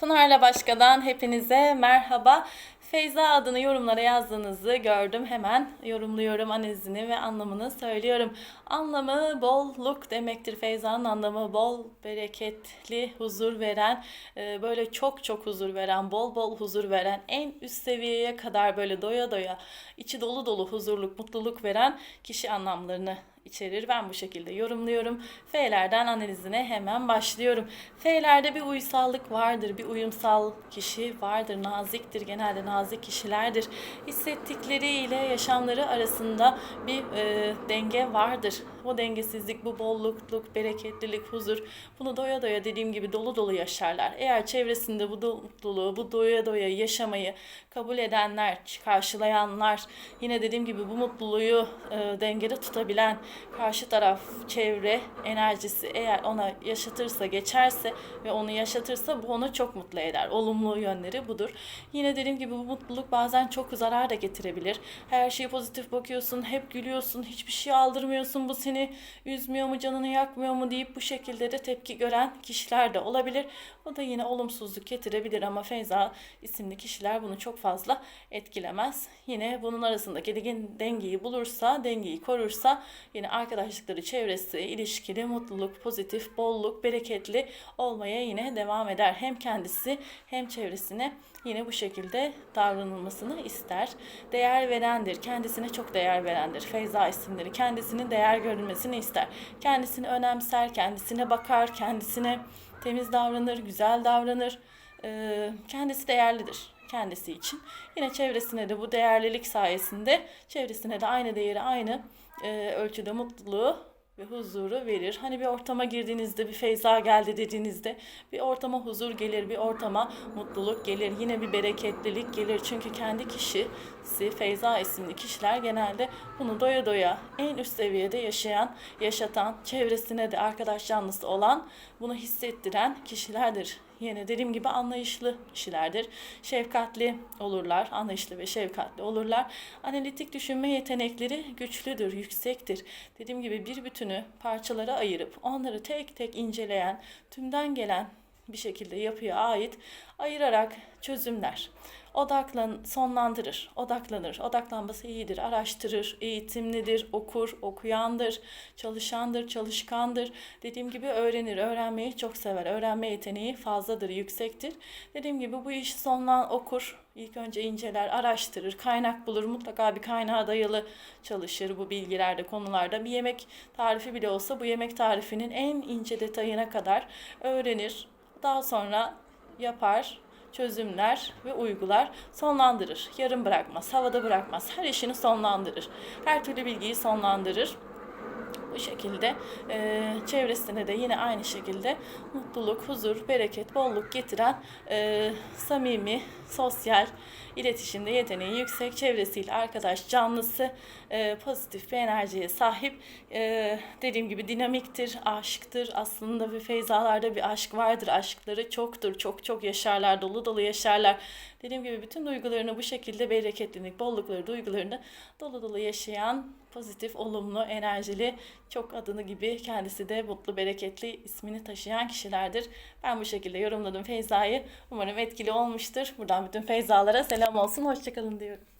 Pınar'la Başka'dan hepinize merhaba. Feyza adını yorumlara yazdığınızı gördüm. Hemen yorumluyorum analizini ve anlamını söylüyorum. Anlamı bolluk demektir. Feyza'nın anlamı bol, bereketli, huzur veren, e, böyle çok çok huzur veren, bol bol huzur veren, en üst seviyeye kadar böyle doya doya, içi dolu dolu huzurluk, mutluluk veren kişi anlamlarını içerir. Ben bu şekilde yorumluyorum. F'lerden analizine hemen başlıyorum. F'lerde bir uysallık vardır, bir uyumsal kişi vardır, naziktir, genelde nazik kişilerdir. Hissettikleriyle yaşamları arasında bir e, denge vardır. O dengesizlik, bu bollukluk, bereketlilik, huzur bunu doya doya dediğim gibi dolu dolu yaşarlar. Eğer çevresinde bu mutluluğu, bu doya doya yaşamayı kabul edenler, karşılayanlar, yine dediğim gibi bu mutluluğu e, dengede tutabilen, karşı taraf çevre enerjisi eğer ona yaşatırsa geçerse ve onu yaşatırsa bu onu çok mutlu eder. Olumlu yönleri budur. Yine dediğim gibi bu mutluluk bazen çok zarar da getirebilir. Her şeye pozitif bakıyorsun, hep gülüyorsun, hiçbir şey aldırmıyorsun. Bu seni üzmüyor mu, canını yakmıyor mu deyip bu şekilde de tepki gören kişiler de olabilir. O da yine olumsuzluk getirebilir ama Feyza isimli kişiler bunu çok fazla etkilemez. Yine bunun arasındaki dengeyi bulursa, dengeyi korursa yine arkadaşlıkları, çevresi, ilişkili, mutluluk, pozitif, bolluk, bereketli olmaya yine devam eder. Hem kendisi hem çevresine yine bu şekilde davranılmasını ister. Değer verendir. Kendisine çok değer verendir. Feyza isimleri. Kendisinin değer görülmesini ister. Kendisini önemser, kendisine bakar, kendisine temiz davranır, güzel davranır. Ee, kendisi değerlidir kendisi için. Yine çevresine de bu değerlilik sayesinde çevresine de aynı değeri, aynı e, ölçüde mutluluğu ve huzuru verir. Hani bir ortama girdiğinizde bir feyza geldi dediğinizde bir ortama huzur gelir, bir ortama mutluluk gelir. Yine bir bereketlilik gelir. Çünkü kendi kişisi feyza isimli kişiler genelde bunu doya doya en üst seviyede yaşayan, yaşatan, çevresine de arkadaş canlısı olan, bunu hissettiren kişilerdir. Yine dediğim gibi anlayışlı kişilerdir. Şefkatli olurlar, anlayışlı ve şefkatli olurlar. Analitik düşünme yetenekleri güçlüdür, yüksektir. Dediğim gibi bir bütünü parçalara ayırıp onları tek tek inceleyen, tümden gelen bir şekilde yapıya ait ayırarak çözümler odaklan sonlandırır, odaklanır. Odaklanması iyidir, araştırır, eğitimlidir, okur, okuyandır, çalışandır, çalışkandır. Dediğim gibi öğrenir, öğrenmeyi çok sever. Öğrenme yeteneği fazladır, yüksektir. Dediğim gibi bu işi sonlan okur, İlk önce inceler, araştırır, kaynak bulur. Mutlaka bir kaynağa dayalı çalışır bu bilgilerde, konularda. Bir yemek tarifi bile olsa bu yemek tarifinin en ince detayına kadar öğrenir. Daha sonra yapar, çözümler ve uygular sonlandırır. Yarım bırakmaz, havada bırakmaz. Her işini sonlandırır. Her türlü bilgiyi sonlandırır. Bu şekilde e, çevresine de yine aynı şekilde mutluluk, huzur, bereket, bolluk getiren e, samimi, sosyal, iletişimde yeteneği yüksek, çevresiyle arkadaş canlısı, e, pozitif bir enerjiye sahip. E, dediğim gibi dinamiktir, aşktır. Aslında bir feyzalarda bir aşk vardır. Aşkları çoktur, çok çok yaşarlar, dolu dolu yaşarlar. Dediğim gibi bütün duygularını bu şekilde bereketlilik, bollukları, duygularını dolu dolu yaşayan pozitif, olumlu, enerjili, çok adını gibi kendisi de mutlu, bereketli ismini taşıyan kişilerdir. Ben bu şekilde yorumladım Feyza'yı. Umarım etkili olmuştur. Buradan bütün Feyzalara selam olsun. Hoşçakalın diyorum.